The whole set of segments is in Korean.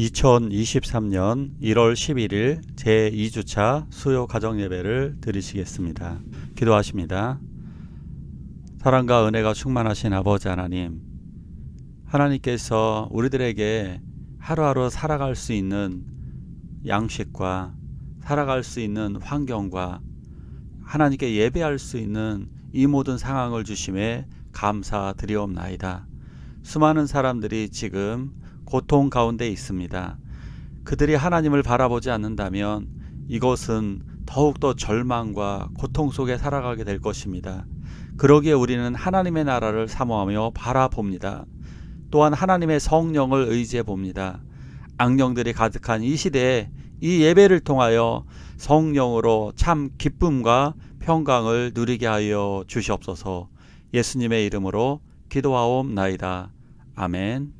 2023년 1월 11일 제2주차 수요 가정 예배를 드리시겠습니다. 기도하십니다. 사랑과 은혜가 충만하신 아버지 하나님, 하나님께서 우리들에게 하루하루 살아갈 수 있는 양식과 살아갈 수 있는 환경과 하나님께 예배할 수 있는 이 모든 상황을 주심에 감사드리옵나이다. 수많은 사람들이 지금 고통 가운데 있습니다. 그들이 하나님을 바라보지 않는다면 이것은 더욱더 절망과 고통 속에 살아가게 될 것입니다. 그러기에 우리는 하나님의 나라를 사모하며 바라봅니다. 또한 하나님의 성령을 의지해 봅니다. 악령들이 가득한 이 시대에 이 예배를 통하여 성령으로 참 기쁨과 평강을 누리게 하여 주시옵소서 예수님의 이름으로 기도하옵나이다. 아멘.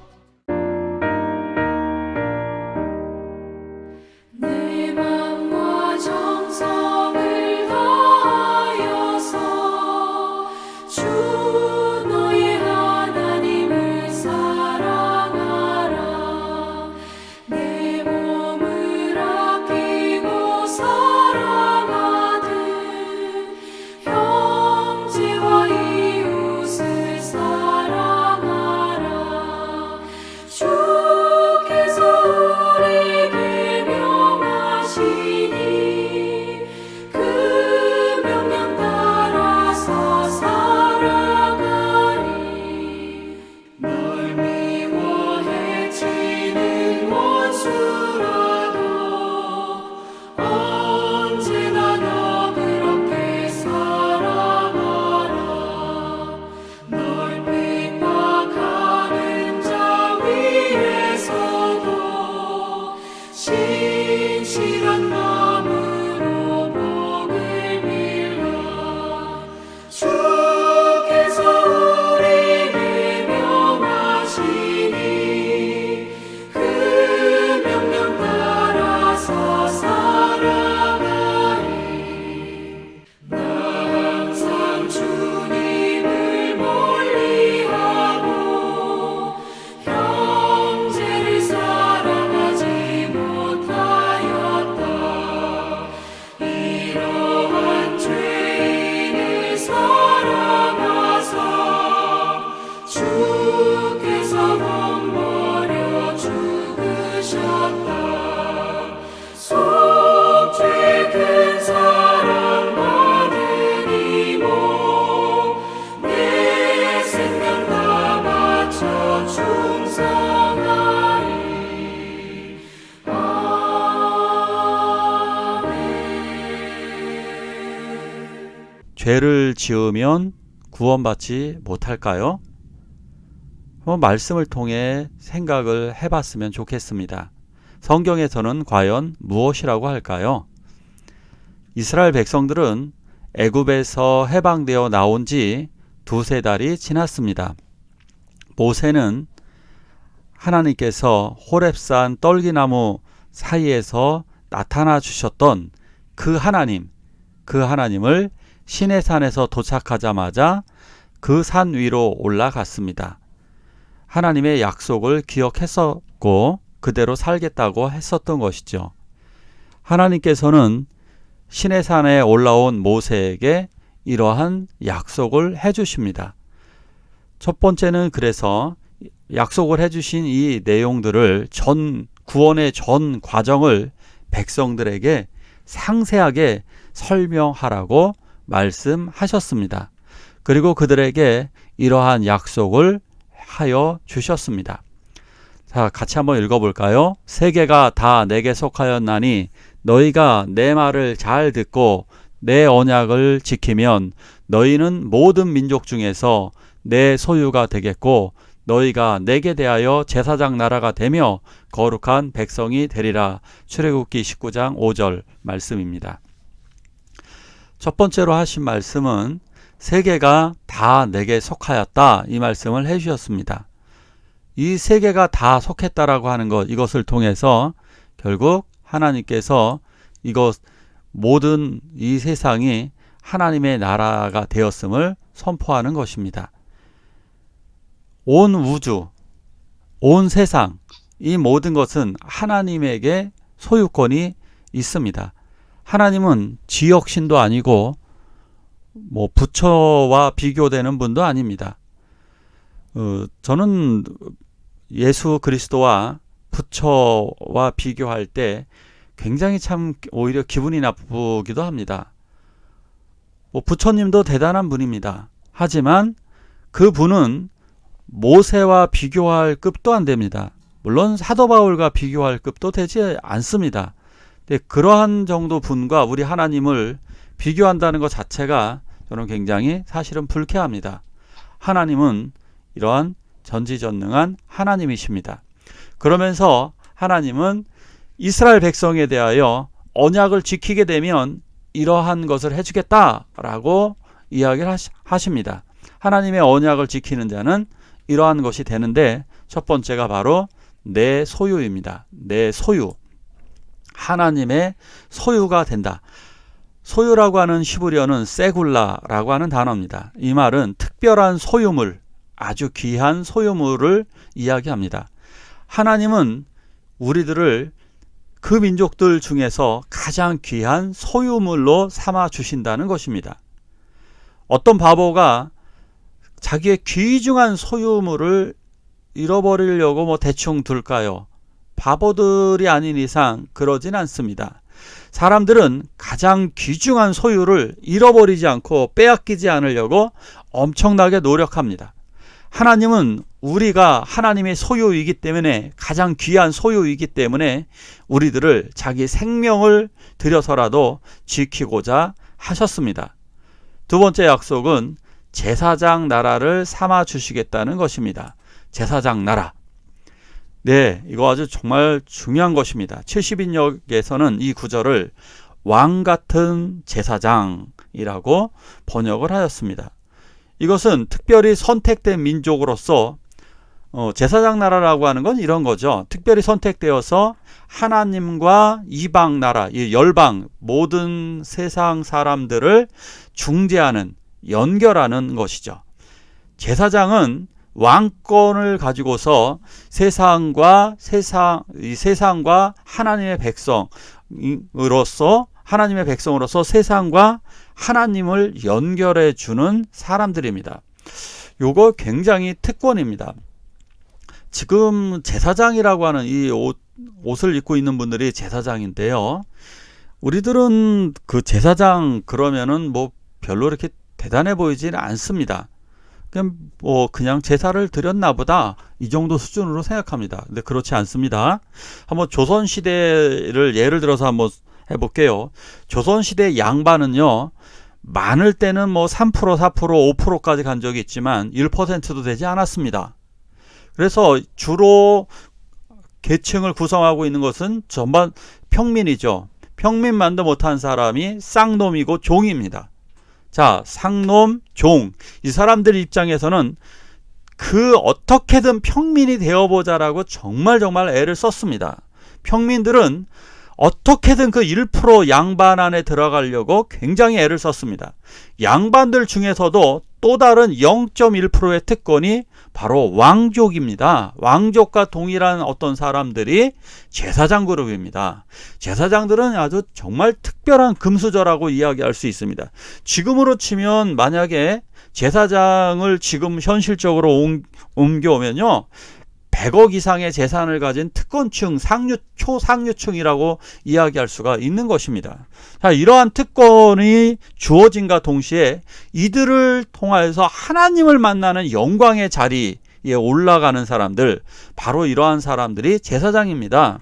죄를 지으면 구원받지 못할까요? 한번 말씀을 통해 생각을 해봤으면 좋겠습니다. 성경에서는 과연 무엇이라고 할까요? 이스라엘 백성들은 애굽에서 해방되어 나온 지 두세 달이 지났습니다. 모세는 하나님께서 호렙산 떨기나무 사이에서 나타나 주셨던 그 하나님, 그 하나님을 시내산에서 도착하자마자 그 산 위로 올라갔습니다. 하나님의 약속을 기억했었고 그대로 살겠다고 했었던 것이죠. 하나님께서는 시내산에 올라온 모세에게 이러한 약속을 해 주십니다. 첫 번째는 그래서 약속을 해 주신 이 내용들을 전 구원의 전 과정을 백성들에게 상세하게 설명하라고 말씀하셨습니다. 그리고 그들에게 이러한 약속을 하여 주셨습니다. 자, 같이 한번 읽어볼까요? 세계가 다 내게 속하였나니 너희가 내 말을 잘 듣고 내 언약을 지키면 너희는 모든 민족 중에서 내 소유가 되겠고 너희가 내게 대하여 제사장 나라가 되며 거룩한 백성이 되리라. 출애굽기 19장 5절 말씀입니다. 첫 번째로 하신 말씀은 세계가 다 내게 속하였다 이 말씀을 해 주셨습니다. 이 세계가 다 속했다라고 하는 것 이것을 통해서 결국 하나님께서 이것 모든 이 세상이 하나님의 나라가 되었음을 선포하는 것입니다. 온 우주, 온 세상, 이 모든 것은 하나님에게 소유권이 있습니다. 하나님은 지역신도 아니고 뭐 부처와 비교되는 분도 아닙니다. 어, 저는 예수 그리스도와 부처와 비교할 때 굉장히 참 오히려 기분이 나쁘기도 합니다. 뭐 부처님도 대단한 분입니다. 하지만 그 분은 모세와 비교할 급도 안 됩니다. 물론 사도 바울과 비교할 급도 되지 않습니다. 근데 그러한 정도 분과 우리 하나님을 비교한다는 것 자체가 저는 굉장히 사실은 불쾌합니다. 하나님은 이러한 전지전능한 하나님이십니다. 그러면서 하나님은 이스라엘 백성에 대하여 언약을 지키게 되면 이러한 것을 해주겠다라고 이야기를 하십니다. 하나님의 언약을 지키는 자는 이러한 것이 되는데 첫 번째가 바로 내 소유입니다. 내 소유. 하나님의 소유가 된다. 소유라고 하는 히브리어는 세굴라라고 하는 단어입니다. 이 말은 특별한 소유물, 아주 귀한 소유물을 이야기합니다. 하나님은 우리들을 그 민족들 중에서 가장 귀한 소유물로 삼아 주신다는 것입니다. 어떤 바보가 자기의 귀중한 소유물을 잃어버리려고 뭐 대충 둘까요? 바보들이 아닌 이상 그러진 않습니다. 사람들은 가장 귀중한 소유를 잃어버리지 않고 빼앗기지 않으려고 엄청나게 노력합니다. 하나님은 우리가 하나님의 소유이기 때문에 가장 귀한 소유이기 때문에 우리들을 자기 생명을 들여서라도 지키고자 하셨습니다. 두 번째 약속은 제사장 나라를 삼아 주시겠다는 것입니다. 제사장 나라. 네, 이거 아주 정말 중요한 것입니다. 70인역에서는 이 구절을 왕 같은 제사장이라고 번역을 하였습니다. 이것은 특별히 선택된 민족으로서 어, 제사장 나라라고 하는 건 이런 거죠. 특별히 선택되어서 하나님과 이방 나라, 이 열방 모든 세상 사람들을 중재하는 연결하는 것이죠. 제사장은 왕권을 가지고서 세상과 세상 이 세상과 하나님의 백성으로서 하나님의 백성으로서 세상과 하나님을 연결해 주는 사람들입니다. 요거 굉장히 특권입니다. 지금 제사장이라고 하는 이 옷, 옷을 입고 있는 분들이 제사장인데요. 우리들은 그 제사장 그러면은 뭐 별로 이렇게 대단해 보이지는 않습니다. 그냥 뭐 그냥 제사를 드렸나 보다 이 정도 수준으로 생각합니다. 근데 그렇지 않습니다. 한번 조선 시대를 예를 들어서 한번 해 볼게요. 조선 시대 양반은요 많을 때는 뭐 3% 4% 5%까지 간 적이 있지만 1%도 되지 않았습니다. 그래서 주로 계층을 구성하고 있는 것은 전반 평민이죠. 평민만도 못한 사람이 쌍놈이고 종입니다. 자, 상놈, 종. 이 사람들 입장에서는 그 어떻게든 평민이 되어보자라고 정말 정말 애를 썼습니다. 평민들은 어떻게든 그 1% 양반 안에 들어가려고 굉장히 애를 썼습니다. 양반들 중에서도 또 다른 0.1%의 특권이 바로 왕족입니다. 왕족과 동일한 어떤 사람들이 제사장 그룹입니다. 제사장들은 아주 정말 특별한 금수저라고 이야기할 수 있습니다. 지금으로 치면 만약에 제사장을 지금 현실적으로 옮겨오면요. 100억 이상의 재산을 가진 특권층, 상류, 초상류층이라고 이야기할 수가 있는 것입니다. 자, 이러한 특권이 주어진과 동시에 이들을 통하여서 하나님을 만나는 영광의 자리에 올라가는 사람들, 바로 이러한 사람들이 제사장입니다.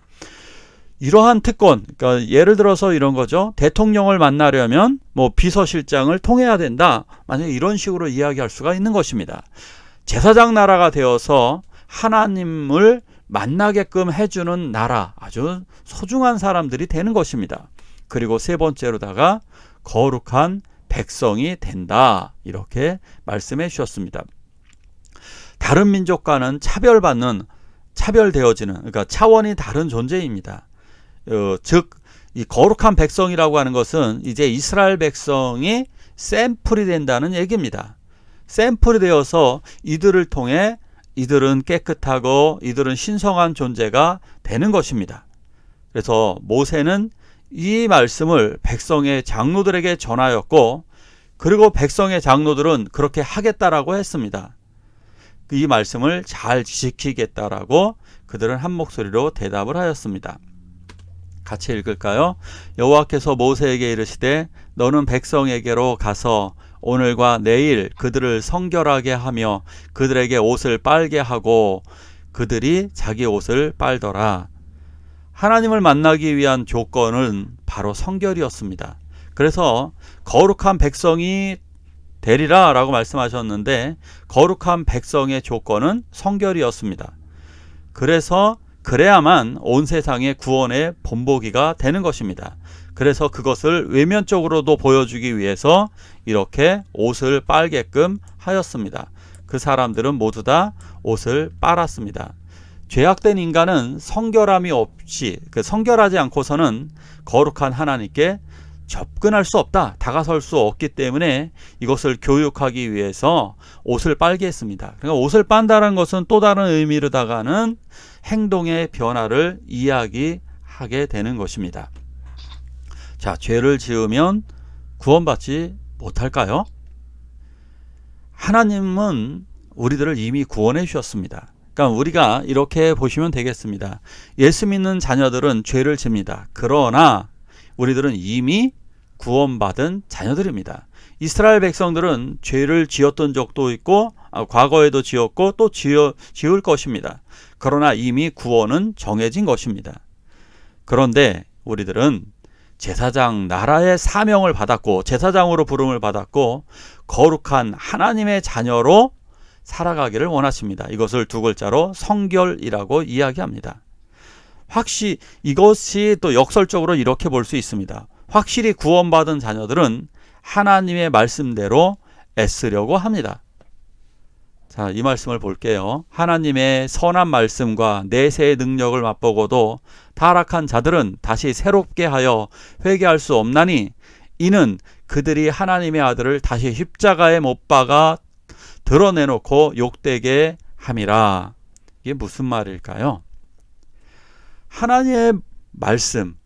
이러한 특권, 그러니까 예를 들어서 이런 거죠. 대통령을 만나려면 뭐 비서실장을 통해야 된다. 만약 이런 식으로 이야기할 수가 있는 것입니다. 제사장 나라가 되어서 하나님을 만나게끔 해주는 나라, 아주 소중한 사람들이 되는 것입니다. 그리고 세 번째로다가 거룩한 백성이 된다. 이렇게 말씀해 주셨습니다. 다른 민족과는 차별받는, 차별되어지는, 그러니까 차원이 다른 존재입니다. 어, 즉, 이 거룩한 백성이라고 하는 것은 이제 이스라엘 백성이 샘플이 된다는 얘기입니다. 샘플이 되어서 이들을 통해 이들은 깨끗하고 이들은 신성한 존재가 되는 것입니다. 그래서 모세는 이 말씀을 백성의 장로들에게 전하였고 그리고 백성의 장로들은 그렇게 하겠다라고 했습니다. 이 말씀을 잘 지키겠다라고 그들은 한 목소리로 대답을 하였습니다. 같이 읽을까요? 여호와께서 모세에게 이르시되 너는 백성에게로 가서 오늘과 내일 그들을 성결하게 하며 그들에게 옷을 빨게 하고 그들이 자기 옷을 빨더라. 하나님을 만나기 위한 조건은 바로 성결이었습니다. 그래서 거룩한 백성이 되리라 라고 말씀하셨는데 거룩한 백성의 조건은 성결이었습니다. 그래서 그래야만 온 세상의 구원의 본보기가 되는 것입니다. 그래서 그것을 외면적으로도 보여주기 위해서 이렇게 옷을 빨게끔 하였습니다. 그 사람들은 모두 다 옷을 빨았습니다. 죄악된 인간은 성결함이 없이 그 성결하지 않고서는 거룩한 하나님께 접근할 수 없다. 다가설 수 없기 때문에 이것을 교육하기 위해서 옷을 빨게 했습니다. 그러니까 옷을 빤다는 것은 또 다른 의미로다가는 행동의 변화를 이야기하게 되는 것입니다. 자, 죄를 지으면 구원받지 못할까요? 하나님은 우리들을 이미 구원해 주셨습니다. 그러니까 우리가 이렇게 보시면 되겠습니다. 예수 믿는 자녀들은 죄를 집니다. 그러나 우리들은 이미 구원받은 자녀들입니다. 이스라엘 백성들은 죄를 지었던 적도 있고 아, 과거에도 지었고 또 지어, 지을 것입니다. 그러나 이미 구원은 정해진 것입니다. 그런데 우리들은 제사장 나라의 사명을 받았고 제사장으로 부름을 받았고 거룩한 하나님의 자녀로 살아가기를 원하십니다. 이것을 두 글자로 성결이라고 이야기합니다. 확실히 이것이 또 역설적으로 이렇게 볼 수 있습니다. 확실히 구원받은 자녀들은 하나님의 말씀대로 애쓰려고 합니다. 자, 이 말씀을 볼게요. 하나님의 선한 말씀과 내세의 능력을 맛보고도 타락한 자들은 다시 새롭게 하여 회개할 수 없나니 이는 그들이 하나님의 아들을 다시 십자가에 못 박아 드러내놓고 욕되게 함이라. 이게 무슨 말일까요? 하나님의 말씀,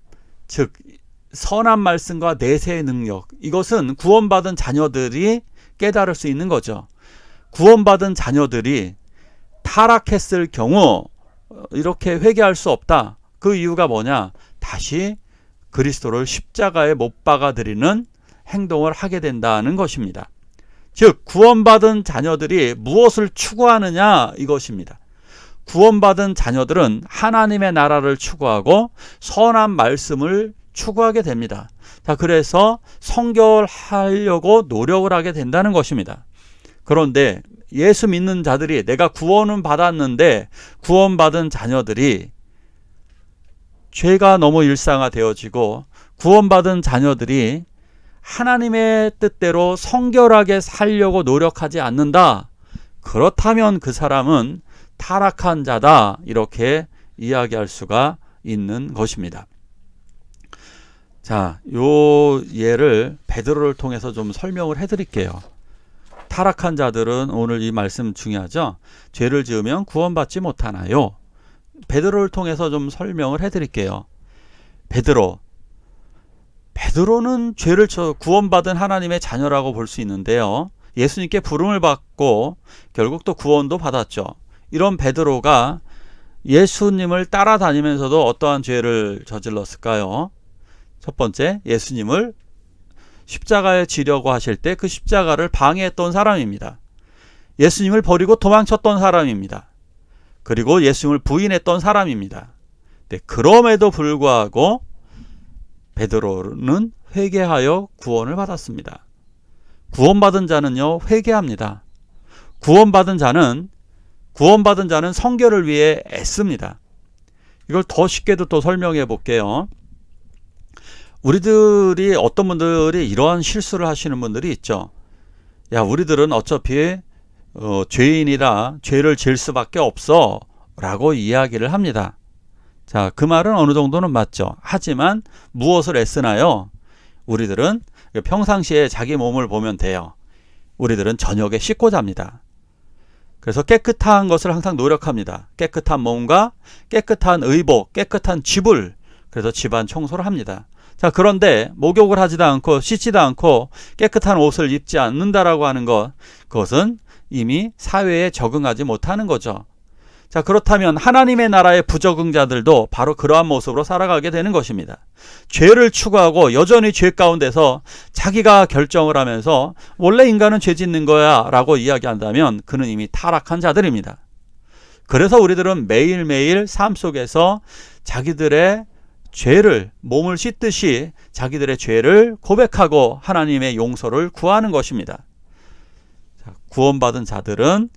즉 선한 말씀과 내세의 능력 이것은 구원받은 자녀들이 깨달을 수 있는 거죠. 구원받은 자녀들이 타락했을 경우 이렇게 회개할 수 없다. 그 이유가 뭐냐? 다시 그리스도를 십자가에 못 박아 드리는 행동을 하게 된다는 것입니다. 즉 구원받은 자녀들이 무엇을 추구하느냐 이것입니다. 구원받은 자녀들은 하나님의 나라를 추구하고 선한 말씀을 추구하게 됩니다. 자, 그래서 성결하려고 노력을 하게 된다는 것입니다. 그런데 예수 믿는 자들이 내가 구원은 받았는데 구원받은 자녀들이 죄가 너무 일상화되어지고 구원받은 자녀들이 하나님의 뜻대로 성결하게 살려고 노력하지 않는다. 그렇다면 그 사람은 타락한 자다. 이렇게 이야기할 수가 있는 것입니다. 자, 요 예를 베드로를 통해서 좀 설명을 해 드릴게요. 타락한 자들은 오늘 이 말씀 중요하죠. 죄를 지으면 구원받지 못하나요? 베드로를 통해서 좀 설명을 해 드릴게요. 베드로 베드로는 죄를 쳐 구원받은 하나님의 자녀라고 볼 수 있는데요. 예수님께 부름을 받고 결국 또 구원도 받았죠. 이런 베드로가 예수님을 따라다니면서도 어떠한 죄를 저질렀을까요? 첫 번째, 예수님을 십자가에 지려고 하실 때 그 십자가를 방해했던 사람입니다. 예수님을 버리고 도망쳤던 사람입니다. 그리고 예수님을 부인했던 사람입니다. 네, 그럼에도 불구하고 베드로는 회개하여 구원을 받았습니다. 구원받은 자는요, 회개합니다. 구원받은 자는 구원받은 자는 성결을 위해 애씁니다. 이걸 더 쉽게도 또 설명해 볼게요. 우리들이 어떤 분들이 이러한 실수를 하시는 분들이 있죠. 야, 우리들은 어차피 어, 죄인이라 죄를 질 수밖에 없어 라고 이야기를 합니다. 자, 그 말은 어느 정도는 맞죠. 하지만 무엇을 애쓰나요? 우리들은 평상시에 자기 몸을 보면 돼요. 우리들은 저녁에 씻고 잡니다. 그래서 깨끗한 것을 항상 노력합니다. 깨끗한 몸과 깨끗한 의복, 깨끗한 집을 그래서 집안 청소를 합니다. 자, 그런데 목욕을 하지도 않고 씻지도 않고 깨끗한 옷을 입지 않는다라고 하는 것, 그것은 이미 사회에 적응하지 못하는 거죠. 자, 그렇다면 하나님의 나라의 부적응자들도 바로 그러한 모습으로 살아가게 되는 것입니다. 죄를 추구하고 여전히 죄 가운데서 자기가 결정을 하면서 원래 인간은 죄 짓는 거야 라고 이야기한다면 그는 이미 타락한 자들입니다. 그래서 우리들은 매일매일 삶 속에서 자기들의 죄를 몸을 씻듯이 자기들의 죄를 고백하고 하나님의 용서를 구하는 것입니다. 자, 구원받은 자들은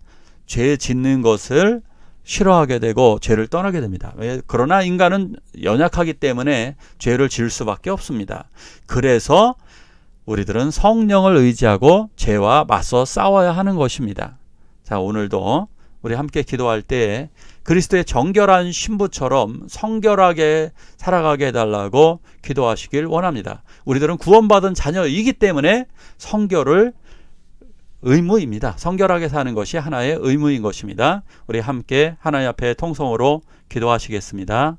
죄 짓는 것을 싫어하게 되고 죄를 떠나게 됩니다. 왜? 그러나 인간은 연약하기 때문에 죄를 지을 수밖에 없습니다. 그래서 우리들은 성령을 의지하고 죄와 맞서 싸워야 하는 것입니다. 자, 오늘도 우리 함께 기도할 때 그리스도의 정결한 신부처럼 성결하게 살아가게 해달라고 기도하시길 원합니다. 우리들은 구원받은 자녀이기 때문에 성결을 의무입니다. 성결하게 사는 것이 하나의 의무인 것입니다. 우리 함께 하나님 앞에 통성으로 기도하시겠습니다.